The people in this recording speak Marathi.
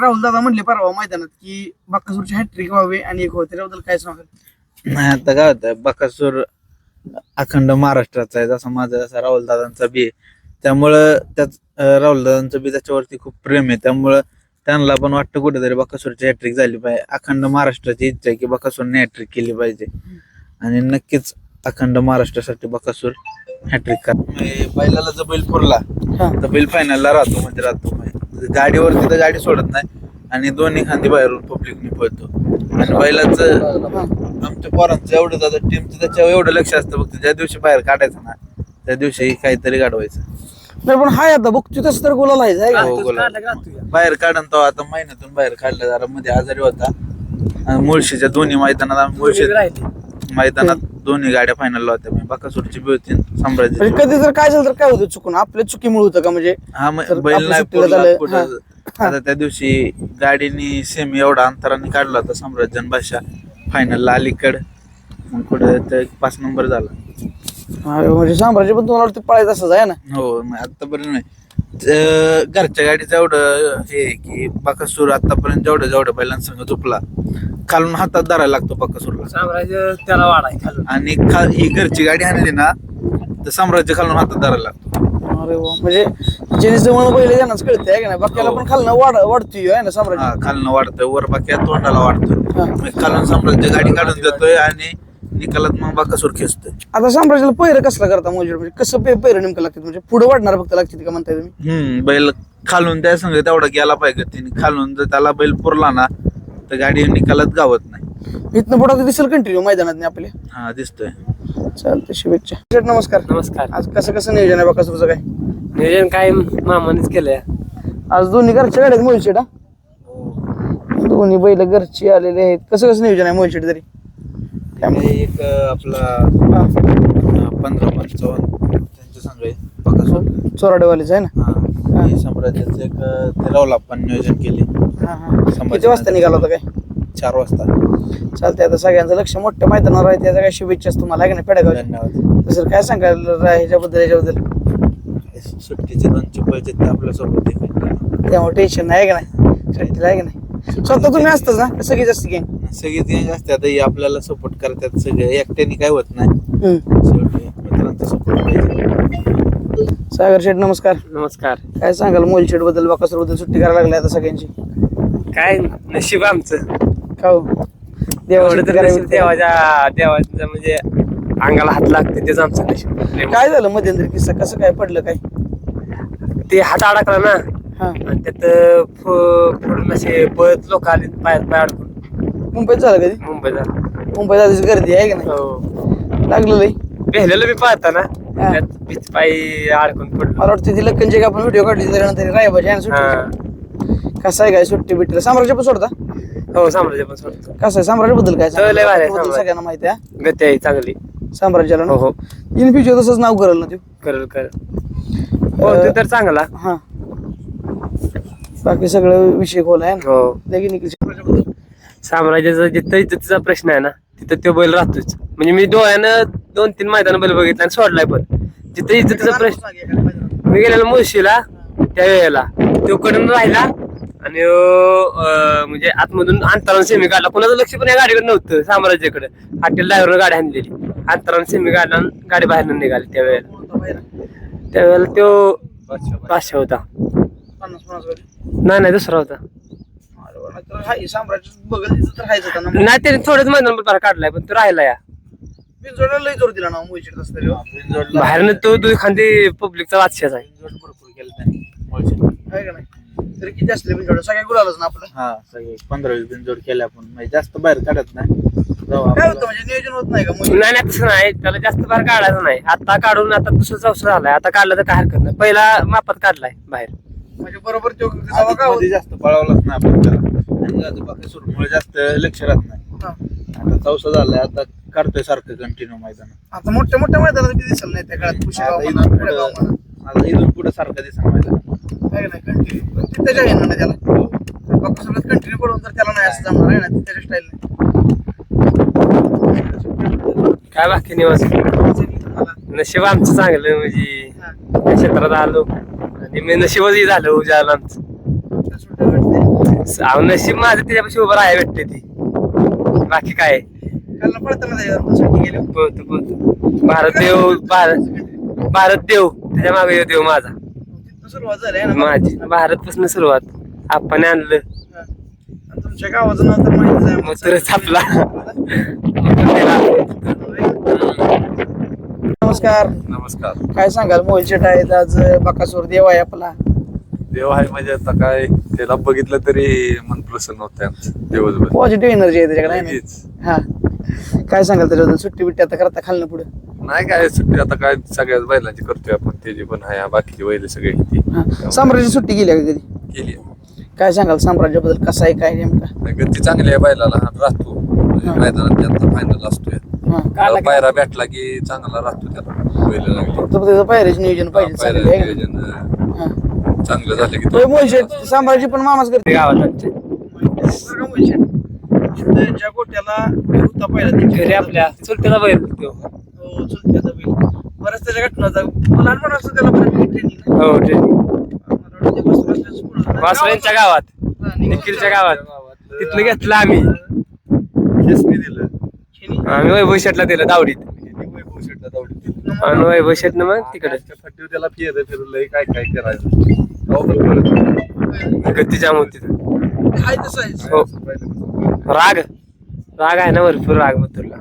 राहुल दादा म्हणले परवा मैदानात की बाकासूरची हॅट्रिक व्हावी आणि एक व्हावी त्याच्याबद्दल काय सांगाल? नाही आता काय होतं बकासूर अखंड महाराष्ट्राचा आहे जसा माझा जसा राहुल दादांचा बी आहे. त्यामुळं त्याच राहुल दादांचं बी त्याच्यावरती खूप प्रेम आहे. त्यामुळं त्यांना पण वाटतं कुठेतरी बकासूरची हॅट्रिक झाली पाहिजे. अखंड महाराष्ट्राची इच्छा आहे की बकासूरने हॅट्रिक केली पाहिजे. आणि नक्कीच अखंड महाराष्ट्रासाठी बकासूर हॅट्रिक कर. बैलाला जर बैल पुरला हा. तर बैल फायनलला राहतो म्हणजे राहतो. गाडीवरती तर गाडी सोडत नाही. आणि दोन्ही खांदी बाहेरून पब्लिकने पळतो. आणि बैलाचं आमच्या पोरांचं एवढं दादा टीमचं त्याच्यावर एवढं लक्ष असतं फक्त. ज्या दिवशी बाहेर काढायचं ना त्या दिवशी काहीतरी गाडवायचं नाही पण हाय आता बघतो तसं तर गोला आहे? हो, बोला. बाहेर काढून तो आता महिन्यातून बाहेर काढला जरा मध्ये आजारी होता. आणि मुळशीच्या दोन्ही मैदानात आम्ही मुळशी मैदानात दोन्ही गाड्या फायनलला होत्या. म्हणजे बकासूरची बी होती आणि म्हणजे संभाजी कधी जर काय झालं तर काय होतं चुकून? आपल्या चुकीमुळे होतं का म्हणजे? हा मग तर बैल आपल्या नाही सुट्टीला पुरला. आता त्या दिवशी गाडीनी सेमी एवढा अंतराने काढला होता सम्राजन भाषा फायनलला अलीकड. मग ते पाच नंबर झाला. अरे म्हणजे साम्राज्य पण तुम्हाला वाटतं पळायचं असंच आहे ना? हो मग आतापर्यंत नाही. घरच्या गाडीचं एवढं हे आहे की बाकासूर आतापर्यंत जेवढं जेवढं बैलांसंग झोपला खालून हातात धरायला लागतो बाकासूरला साम्राज्य त्याला वाढाय खालून. आणि खा ही घरची गाडी आणली ना तर साम्राज्य खालून हातात धरायला लागतो. अरे वा म्हणजे ज्याने जवळ पहिले त्यांनाच कळते आहे का नाही? बाकीला. पण खालनं वाढ वाढतोय आहे ना साम्राज्य? हा खालनं वाढतोय वर बाकी तोंडाला वाढतोय. हा. मग खालून साम्राज्य गाडी काढून देतोय आणि निकालात मग बाकासूर खेचतोय. आता साम्राज्याला पैर कसला करता म्हणजे म्हणजे कसं पे पैर नेमकं लागतात? म्हणजे पुढे वाढणार फक्त लागते का म्हणताय तुम्ही? हम्म बैल खालून त्या संग तेवढा गेला पाहिजे. तिने खालून जर त्याला बैल पुरला ना तर गाडी निकालात गावत नाही. इथनं पुढे दिसेल कंटिन्यू मैदानात नाही आपले. हा दिसतोय. चालते शुभेच्छा. शेठ, नमस्कार. नमस्कार. आज कसं कसं नियोजन आहे बकासूरचं काय? नियोजन काय मामानेच केलंय. आज दोन्ही घरच्या गाड्यात मोलशेट हा? दोन्ही बैल घरची आलेले आहेत. कसं कसं नियोजन आहे मोलशेट तरी? एक आपला हा, पंधरा पंचावन्न त्यांच्या संघ आहे बकासूर चोराडेवालीच आहे ना? हा हे. साम्राज्याचं एक ते राहुल आपण नियोजन केले हा, हा. किती वाजता निघाला होता काय? चार वाजता. चालतंय आता सगळ्यांचं लक्ष मोठ्या मैदानावर आहे त्याच्या काय शुभेच्छा तुम्हाला आहे का नाही पेडगावच्या धन्यवाद. तर सर काय सांगाल ह्याच्याबद्दल ह्याच्याबद्दल? सुट्टीचे दोन चिपळचे ते आपल्यासोबत आहे. त्यामुळे टेन्शन नाही आहे का नाही? सुट्टीला आहे का नाही? स्वतः तुम्ही असताच ना का सगळी जास्त गँग सगळे ते असतात हे आपल्याला सपोर्ट करतात सगळे. एकट्याने काय होत नाही. शेवटी मित्रांचा सपोर्ट पाहिजे सागर शेठ नमस्कार. नमस्कार. काय सांगाल मोल शेठबद्दल बकासूरबद्दल सुट्टी करायला लागली आता सगळ्यांची? काय नशीब आमचं. का देवाची एवढं तर देवाच्या देवाचं म्हणजे अंगाला हात लागते तेच आमचं नशीब. काय झालं मध्यंतरी किस्सा कसं काय पडलं काय? ते हात अडकला ना. हा. आणि त्यात फ- फोडून असे पळत लोक आले पायात पाय अडकून. मुंबईत झालं कधी? मुंबईला मुंबईत आधीच गर्दी आहे का नाही? हो. लागलं लई. भेलेलं मी पाहता ना. त्यात भीत पायी अडकून पडलो. मला वाटतं ती लक्कनची आपण व्हिडिओ काढली त्याच्यानंतर रायबाजी आणि हा. सुट्टी कसं आहे काय सुट्टी बिट्टी? साम्राज्य पण सोडता? हो साम्राज्य पण सोडतो. कसं आहे? साम्राज्यबद्दल काय लय भारी आहे साम्राज्य. सगळ्यांना माहिती आहे गती आहे चांगली. हा? साम्राज्याला हो हो. इन फ्युचर तसंच नाव करेल ना ते? करल करल. हो ते तर चांगला. हा. बाकी सगळं विषय खोल आहे ना? हो. निखिल साम्राज्याचा जिथं इज्जतीचा प्रश्न आहे ना तिथं तो बैल राहतोच. म्हणजे मी डोळ्यानं दोन तीन मैदान बैल बघितला आणि सोडलाय पण. जिथं इज्जतीचा प्रश्न मी गेलेलो मुळशीला त्या वेळेला. तो कडून राहिला आणि अं, म्हणजे आतमधून अंतरानं सेमी काढला. कोणाचं लक्ष पण या गाडीकडे नव्हतं साम्राज्याकडे. हॉटेल ड्रायव्हर गाडी आणलेली. अंतरानं सेमी काढला गाडी बाहेर निघाली त्यावेळेला. त्यावेळेला तो पाचशे होता. नाही नाही दुसरा होता. नाही त्याने थोडंच मैदान पण काढलाय पण तो राहिला या. लई जोर दिला ना बाहेरनं तो दुई खांदी पब्लिकचा वादशाच आहे. केलं का तरी किती असले बिनजोड सगळ्या गुलालच ना आपलं? हा सगळे पंधरा वीस बिनजोड केल्या आपण म्हणजे जास्त बाहेर काढत नाही. जाऊ काय आपलं. होतं म्हणजे नियोजन होत नाही का मोहित? नाही नाही तसं नाही. त्याला जास्त बाहेर काढायचं नाही. आता काढून आता दुसरं चौसं झालाय. आता काढलं तर काय हरकत नाही. पहिला मापात काढलाय बाहेर. म्हणजे बरोबर तो आधी काय होतं- जास्त पळावलाच नाही आपण त्याला. आणि सुरमुळे जास्त लक्ष राहत नाही. हा. आता चौसा झालाय आता काढतोय सारखं कंटिन्यू मैदानात. आता मोठ्या मोठ्या मैदानात किती दिसेल नाही त्या काळात. कुशेगाव आता म्हणा, इथून म्हणा. पुढं आता इथून पुढे सारखं दिसणार मैदान आहे का नाही कंटिन्यू पण ते त्याच्या आहे ना त्याला. बाकी सगळं कंटिन्यू पडून तर त्याला नाही असं जमणार आहे ना ते त्याच्या स्टाईल काय बाकी निवास नशीब आमचं चांगलं म्हणजे या क्षेत्रात आलो. आणि मी नशीबच झालं उजाला आमचं. अहो, नशीब माझं त्याच्यापाशी उभं राहायला भेटते ती. बाकी काय? काल गेली भारत देव भारत भारत देव त्याच्यामागे देव माझा. सुरुवात झाली आहे ना माझी. भारतपासून सुरुवात. आपण आणलं. आणि तुमच्या गावाचं नाव तर माहितीच आहे. मग नमस्कार. नमस्कार. काय सांगाल? मोहित शेट आहेत आज बकासूर देव आहे आपला. देव आहे म्हणजे आता काय त्याला बघितलं तरी मन प्रसन्न होतं आमचं दिवसभर. पॉझिटिव्ह एनर्जी आहे त्याच्याकडे. आहे हा. काय सांगाल त्याच्याबद्दल? सुट्टी बिट्टी आता करता खालनं पुढे. नाही काय सुट्टी आता काय सगळ्याच बैलांची करतोय आपण. त्याची पण आहे बाकीची बैल सगळे ती हा. साम्राज्य सुट्टी गेली का कधी? केली काय सांगाल साम्राज्याबद्दल कसं आहे काय नेमका? गती चांगली आहे बैलाला हा राहतो. म्हणजे मैदानात त्यांचा फायनल असतोय. हा. त्याला पायरा भेटला की चांगला राहतो त्याला. बैल लागली फक्त त्याचं पायऱ्याचं नियोजन पाहिजे आहे नियोजन हा. चांगलं झालं की तो शेट साम्राज्य पण मामाच करते गावात आमच्या ज्या गोट्याला होता पहिला घरी आपल्या. चुलत्याचा बैल तो. चुलत्याचा बैल. बऱ्याच त्याच्या घटना होता. लहानपणापासून त्याला. हो ते. वासुऱ्यांच्या गावात निखिलच्या गावात तिथलं घेतलं आम्ही दिलं. आम्ही वैभव शेटला दिलं दावडीत हे वैभव शेटला दावडीत दिलं. आणि वैभव शेटनं मग तिकडे त्या फट्टीवर त्याला फिरलं फिरलं काय काय करायचं गाव पण कळत नाही. गती जाम होती तिथं. आहे तसं आहे. हो राग राग आहे ना भरपूर राग मथुरला